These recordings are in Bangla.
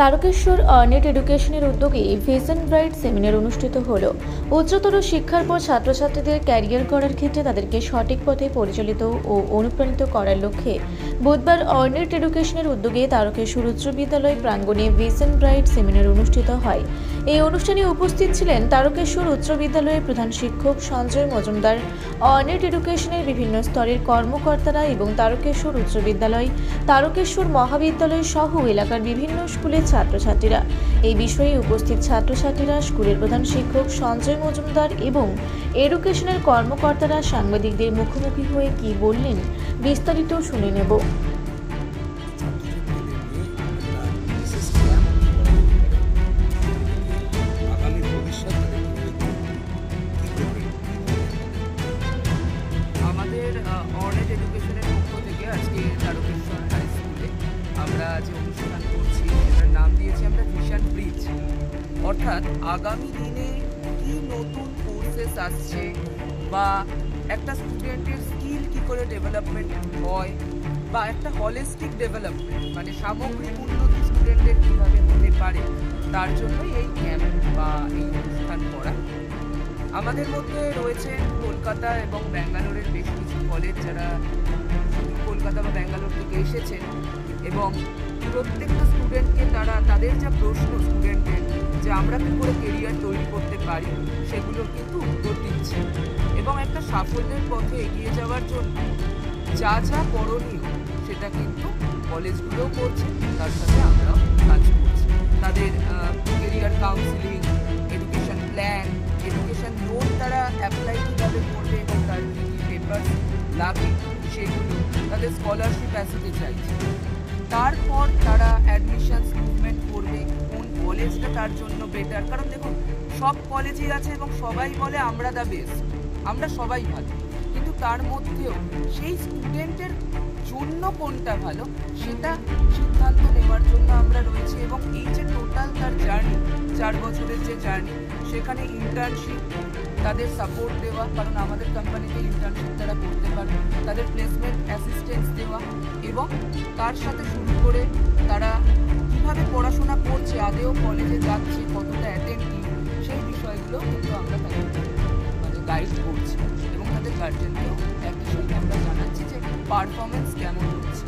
তারকেশ্বর নেট এডুকেশনের উদ্যোগে ভিশন ব্রাইট সেমিনার অনুষ্ঠিত হল। উচ্চতর শিক্ষার পর ছাত্রছাত্রীদের ক্যারিয়ার করার ক্ষেত্রে তাদেরকে সঠিক পথে পরিচালিত ও অনুপ্রাণিত করার লক্ষ্যে বুধবার অর্নেট এডুকেশনের উদ্যোগে তারকেশ্বর উচ্চ বিদ্যালয় প্রাঙ্গণে ভিশন ব্রাইট সেমিনার অনুষ্ঠিত হয়। এই অনুষ্ঠানে উপস্থিত ছিলেন তারকেশ্বর উচ্চ বিদ্যালয়ের প্রধান শিক্ষক সঞ্জয় মজুমদার অর্নেট এডুকেশনের বিভিন্ন স্তরের কর্মকর্তারা এবং তারকেশ্বর উচ্চ বিদ্যালয়, তারকেশ্বর মহাবিদ্যালয় সহ এলাকার বিভিন্ন স্কুলের ছাত্রছাত্রীরা। এই বিষয়ে উপস্থিত ছাত্রছাত্রীরা স্কুলের প্রধান শিক্ষক সঞ্জয় মজুমদার এবং এডুকেশনের কর্মকর্তারা সাংবাদিকদের মুখোমুখি হয়ে কি বললেন বিস্তারিত শুনে নেব। আমরা নাম দিয়েছি আমরা অর্থাৎ আগামী দিনে কি নতুন কোর্সেস আসছে বা একটা স্টুডেন্টের স্কিল কি করে ডেভেলপমেন্ট হয় বা একটা হলিস্টিক ডেভেলপমেন্ট মানে সামগ্রিক উন্নতি স্টুডেন্টের কীভাবে হতে পারে, তার জন্যই এই ক্যাম্প বা এই অনুষ্ঠান করা। আমাদের মধ্যে রয়েছে কলকাতা এবং ব্যাঙ্গালোরের বেশ কিছু কলেজ যারা কলকাতা বা ব্যাঙ্গালোর থেকে এসেছেন এবং প্রত্যেকটা স্টুডেন্টকে তারা, তাদের যা প্রশ্ন স্টুডেন্টের যে আমরা কী করে কেরিয়ার তৈরি করতে পারি, সেগুলো কিন্তু উত্তর দিচ্ছে। এবং একটা সাফল্যের পথে এগিয়ে যাওয়ার জন্য যা যা করণীয়, সেটা কিন্তু কলেজগুলোও করছে, তার সাথে আমরাও কাজ করছি। তাদের career counselling education plan education loan তারা অ্যাপ্লাই কীভাবে করবে এবং তার কী কী পেপার লাগে সেগুলো তাদের স্কলারশিপ অ্যাসেটে চাইছে। তারপর তারা কোন কলেজটা তার জন্য বেটার কারণ দেখুন, সব কলেজই আছে এবং সবাই বলে আমরা দ্য বেস্ট আমরা সবাই ভালো। কিন্তু তার মধ্যেও সেই স্টুডেন্টের জন্য কোনটা ভালো, সেটা সিদ্ধান্ত নেওয়ার জন্য আমরা রয়েছি এবং এই যে টোটাল তার জার্নি চার বছরের যে জার্নি সেখানে ইন্টার্নশিপ তাদের সাপোর্ট দেওয়া, কারণ আমাদের কোম্পানিতে ইন্টার্নশিপ তারা করতে পারে, তাদের প্লেসমেন্ট অ্যাসিস্ট্যান্স দেওয়া এবং তার সাথে শুরু করে তারা কীভাবে পড়াশোনা করছে আদেও কলেজে যাচ্ছে কতটা অ্যাটেন্টিভ সেই বিষয়গুলো কিন্তু আমরা তাদের মানে গাইড করছি এবং তাদের গার্জেনকেও একই সঙ্গে আমরা জানাচ্ছি যে পারফরমেন্স কেমন হচ্ছে।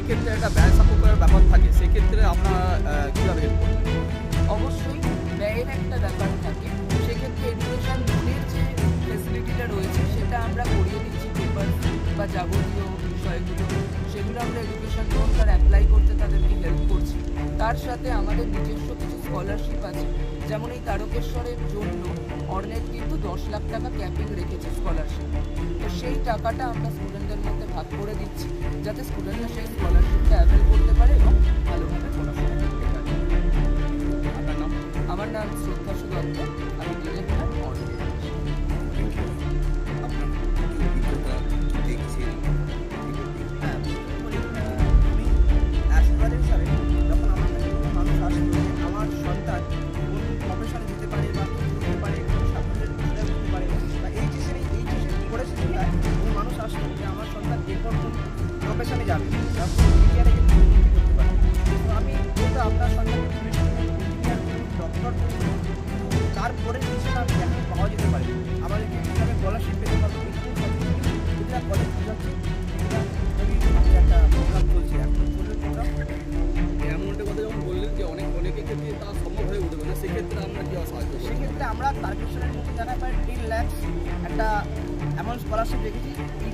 এক্ষেত্রে একটা ব্যয় সাপোর্টের ব্যাপার থাকে সেক্ষেত্রে আমরা কীভাবে হেল্প করব? অবশ্যই ব্যয়ের একটা ব্যাপার থাকে সেক্ষেত্রে এডুকেশন লোনের যে ফেসিলিটিটা রয়েছে সেটা আমরা করিয়ে দিচ্ছি পেপার বা যাবতীয় বিষয়গুলো সেগুলো আমরা এডুকেশন লোন তার অ্যাপ্লাই করতে তাদেরকে হেল্প করছি। তার সাথে আমাদের নিজস্ব কিছু স্কলারশিপ আছে। যেমন এই তারকেশ্বরের জন্য অর্নেট কিন্তু দশ লাখ টাকা ক্যাপিং রেখেছে স্কলারশিপ তো সেই টাকাটা আমরা স্টুডেন্টদের মধ্যে ভাগ করে দিচ্ছি, যাতে স্টুডেন্টরা সেই স্কলারশিপটা অ্যাভেল করতে পারে এবং ভালোভাবে পড়াশোনা করতে পারে। আমার নাম শ্রদ্ধা দত্ত আমি এখন পাওয়া যেতে পারে। আমাদেরকে কীভাবে স্কলারশিপ পেতে পারব কলেজ বোঝাচ্ছে আমাদের একটা প্রোগ্রাম চলছে এখন। একটা কথা যখন বললেন যে অনেক অনেকের ক্ষেত্রে তা সম্ভব হয়ে উঠবে না সেক্ষেত্রে আমরা কি সাহায্য সেক্ষেত্রে আমরা তারকেশ্বরের মধ্যে জানা পাই টেন ল্যাক্স একটা এমন স্কলারশিপ এই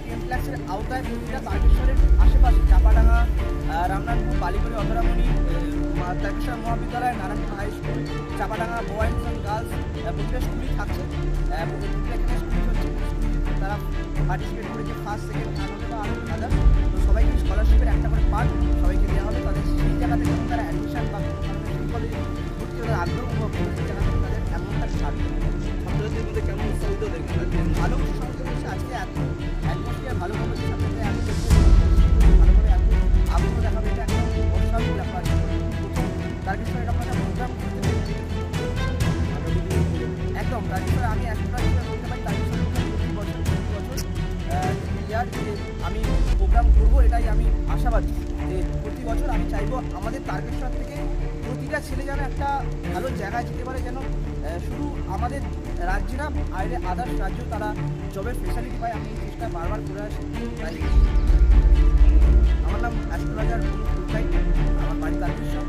টেন ল্যাক্সের আওতায় প্রতিটা তারকেশ্বরের আশেপাশে Chapadanga Ramnathpur Baliguri Adharamani Tarakeswar Mahavidyalaya Narayan high school Chapadanga boys and girls প্রতিটা স্কুলই থাকছে। এবং এখানে হচ্ছে তারা পার্টিসিপেট করেছে ফার্স্ট সেকেন্ড থার্ড হতে বা আরও তো সবাইকে স্কলারশিপের একটা করে পার্ট সবাইকে দেওয়া হবে তাদের এটাই আমি আশাবাদী যে প্রতি বছর আমি চাইব আমাদের তারকেশ্বর থেকে প্রতিটা ছেলে যেন একটা ভালো জায়গায় যেতে পারে, যেন শুধু আমাদের রাজ্যে না, বাইরে আদার্স রাজ্য তারা জবের ফেসিলিটি পায়। আমি চেষ্টা বারবার করে আসি। আমার নাম অ্যাস্ট্রোলজার আমার বাড়ি তারকেশ্বর।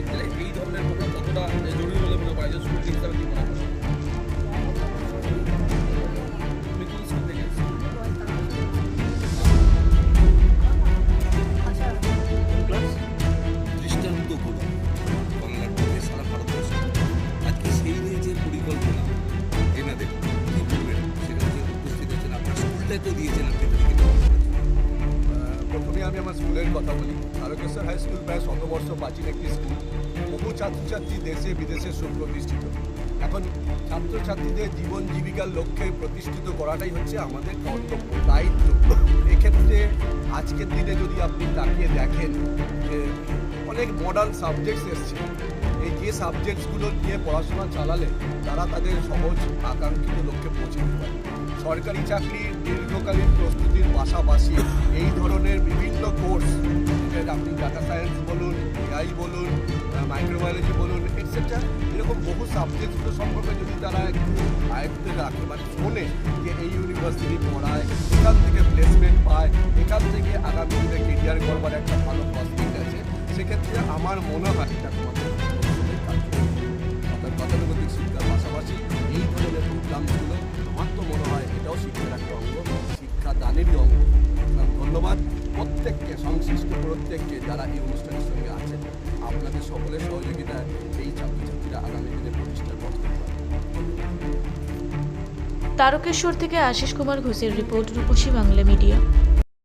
ক্ষেত্রে এই ধরনের প্রোগ্রাম কতটা জরুরি বলে মনে করা যায়? স্কুল হিসাবে মনে স্কুল যে পরিকল্পনা এনাদের কী বলবেন? আপনার স্কুলটাই দিয়েছেন আপনি। প্রথমে আমি আমার স্কুলের কথা বলি। তারকেশ্বর হাই স্কুল প্রায় শত বর্ষ প্রাচীন একটি স্কুল। বহু ছাত্রছাত্রী দেশে বিদেশে সুপ্রতিষ্ঠিত এখন ছাত্রছাত্রীদের জীবন জীবিকার লক্ষ্যে প্রতিষ্ঠিত করাটাই হচ্ছে আমাদের কর্তব্য, দায়িত্ব। এক্ষেত্রে আজকের দিনে যদি আপনি তাকিয়ে দেখেন যে অনেক মডার্ন সাবজেক্টস এসছে, এই যে সাবজেক্টসগুলো নিয়ে পড়াশোনা চালালে তারা তাদের সহজ, আকাঙ্ক্ষিত লক্ষ্যে পৌঁছে দিতে পারে। সরকারি চাকরির দীর্ঘকালীন প্রস্তুতির পাশাপাশি এই ধরনের বিভিন্ন কোর্স আপনি ডাটা সায়েন্স বলুন এআই বলুন মাইক্রোবায়োলজি বলুন এটসেট্রা এরকম বহু সাবজেক্টগুলো সম্পর্কে যদি তারা একটু আয়ত্তে রাখে মানে শোনে যে এই ইউনিভার্সিটি পড়ায়, এখান থেকে প্লেসমেন্ট পায়, এখান থেকে আগামী দিনে কেরিয়ার করবার একটা ভালো প্রসপেক্ট আছে, সেক্ষেত্রে আমার মনে হয় এটা তোমাদের। অর্থাৎ গতানুগতিক শিক্ষার পাশাপাশি এই ধরনের প্রোগ্রামগুলো শিক্ষার একটা অঙ্গ শিক্ষাদানেরই অঙ্গ ধন্যবাদ প্রত্যেককে, সংশ্লিষ্ট প্রত্যেককে যারা এই অনুষ্ঠানের সঙ্গে আছেন। আপনাদের সকলের সহযোগিতা এই ছাত্রছাত্রীরা আগামী দিনে প্রতিষ্ঠার পথ তারকেশ্বর থেকে আশিস কুমার ঘোষের রিপোর্ট রূপসী বাংলা মিডিয়া।